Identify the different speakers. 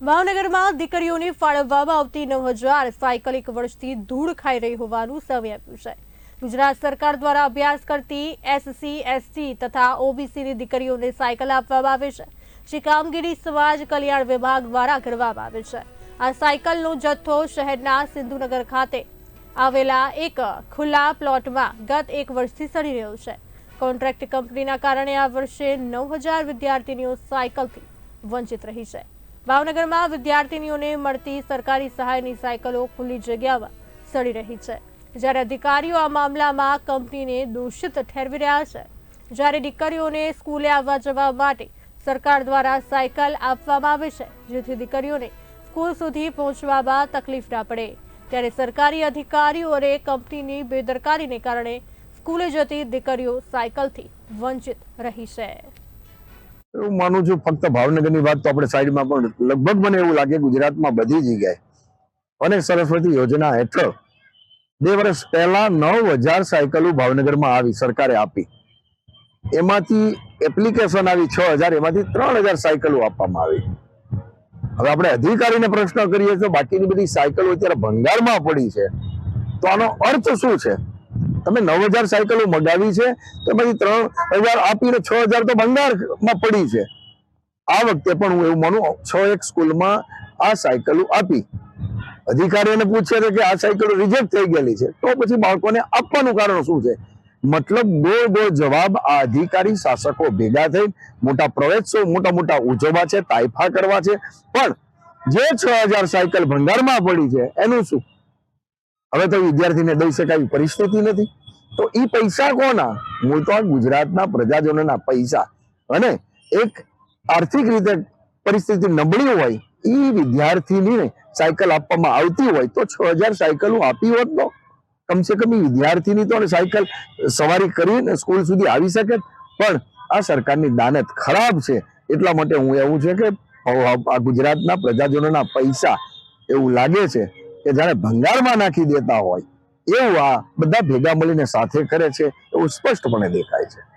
Speaker 1: ભાવનગરમાં દીકરીઓને ફાળવવામાં આવતી નવ હજાર સાયકલ એક વર્ષથી ધૂળ ખાઈ રહી હોવાનું સામે આવ્યું છે. ગુજરાત સરકાર દ્વારા અભ્યાસ કરતી એસસી, એસટી તથા ઓબીસીની દીકરીઓને સાયકલ આપવામાં આવે છે. જે કામગીરી સમાજ કલ્યાણ વિભાગ દ્વારા કરવામાં આવે છે. આ સાયકલનો જથ્થો શહેરના સિંધુનગર ખાતે આવેલા એક ખુલ્લા પ્લોટમાં ગત એક વર્ષથી સડી રહ્યો છે. કોન્ટ્રાક્ટ કંપનીના કારણે આ વર્ષે નવ હજાર વિદ્યાર્થીનીઓ સાયકલથી વંચિત રહી છે. ભાવનગરમાં વિદ્યાર્થીનીઓને મળતી સરકારી સહાયની સાયકલો ખુલ્લી જગ્યામાં સડી રહી છે. જ્યારે અધિકારીઓ આ મામલામાં કંપનીને દોષિત ઠેરવી રહ્યા છે, જ્યારે દીકરીઓને સ્કૂલે આવવા જવા માટે સરકાર દ્વારા સાયકલ આપવામાં આવે છે, જેથી દીકરીઓને સ્કૂલ સુધી પહોંચવામાં તકલીફ ના પડે. ત્યારે સરકારી અધિકારીઓ કંપનીની બેદરકારીને કારણે સ્કૂલે જતી દીકરીઓ સાયકલથી વંચિત રહી છે.
Speaker 2: હું માનું છું ફક્ત ભાવનગરની વાત તો આપણે સાઈડમાં પણ લગભગ મને એવું લાગે ગુજરાતમાં બધી જગ્યાએ અને સરસ્વતી યોજના હેઠળ બે વર્ષ પહેલા નવ હજાર સાયકલો ભાવનગરમાં આવી સરકારે આપી. એમાંથી એપ્લિકેશન આવી છ હજાર, એમાંથી ત્રણ હજાર સાયકલો આપવામાં આવી. હવે આપણે અધિકારીને પ્રશ્ન કરીએ તો બાકીની બધી સાયકલો અત્યારે ભંગારમાં પડી છે. તો આનો અર્થ શું છે? તમે નવ હજાર સાયકલો મગાવી છે તો પછી ત્રણ હજાર આપીને છ હજાર તો ભંગારમાં પડી છે. આ વખતે પણ હું એવું માનું, છ એક સ્કૂલમાં આ સાયકલો આપી. અધિકારીઓને પૂછે છે કે આ સાયકલો રિજેક્ટ થઈ ગયેલી છે. તો પછી બાળકોને આપવાનું કારણ શું છે? મતલબ ગોળ ગોળ જવાબ આ અધિકારી શાસકો ભેગા થઈ મોટા પ્રવેશો, મોટા મોટા ઉજવવા છે તાઇફા કરવા છે. પણ જે છ હજાર સાયકલ ભંગારમાં પડી છે, એનું શું? હવે તો વિદ્યાર્થીને દઈ શકાય પરિસ્થિતિ નથી. તો એ પૈસા કોના? મૂળ તો ગુજરાતના પ્રજાજનોના પૈસા. અને એક આર્થિક રીતે પરિસ્થિતિ નબળી હોય એ વિદ્યાર્થીને સાયકલ આપવામાં આવતી હોય, તો છ હજાર સાયકલો આપી હોત તો? કમસે કમ વિદ્યાર્થીની તો સાયકલ સવારી કરીને સ્કૂલ સુધી આવી શકે. પણ આ સરકારની દાનત ખરાબ છે. એટલા માટે હું એવું છે કે આ ગુજરાતના પ્રજાજનોના પૈસા એવું લાગે છે કે જાણે ભંગારમાં નાખી દેતા હોય. એવું આ બધા ભેગા મળીને સાથે કરે છે, એવું સ્પષ્ટપણે દેખાય છે.